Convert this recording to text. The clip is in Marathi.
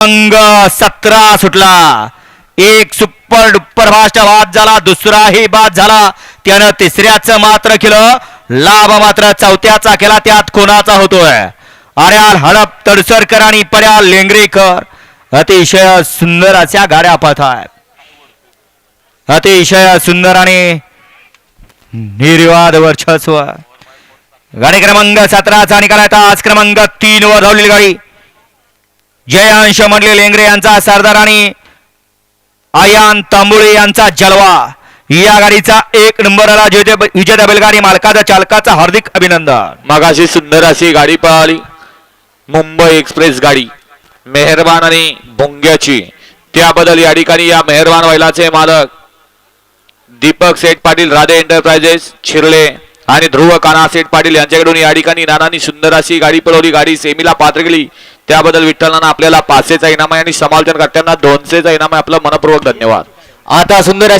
अंग सतरा सुटला. एक सुपर डुप्पर फास्ट बाद झाला दुसराही बाद झाला. त्यानं तिसऱ्याच मात्र केलं. लाभ मात्र चौथ्याचा केला त्यात कोणाचा होतोय? आर्याल हडप तडसरकर आणि पर्याल लेंगरेकर. अतिशय सुंदर अशा गाड्या पाहत आहेत. अतिशय सुंदर आणि निर्वाद वर्चस्व. गाडी क्रमांक सतराचा निकाल आता आज क्रमांक तीन वर धावलेली गाडी. जयांश मंडले लेंगरे यांचा सरदार आणि आयान तांबुळे यांचा जलवा. या गाडीचा एक नंबर आला. विजेत्या बैलगाडी मालकाचा चालकाचा हार्दिक अभिनंदन. मगाशी सुंदर अशी गाडी पळाली. मुंबई एक्सप्रेस गाडी. मेहरबान आणि भोंग्याची. त्याबद्दल या ठिकाणी या मेहरबान बैलाचे मालक दीपक सेठ पाटील राधे एंटरप्राइजेस शिरले आणि ध्रुव कानासेठ पाटील यांच्याकडून या ठिकाणी नानांनी सुंदर अशी गाडी पळवली. गाडी सेमीला पात्र केली. त्याबद्दल विठ्ठलांना आपल्याला पाचशेचा इनाम आहे आणि समालोचन करताना दोनशेचा इनाम आहे. आपलं मनपूर्वक धन्यवाद. आता सुंदर अशी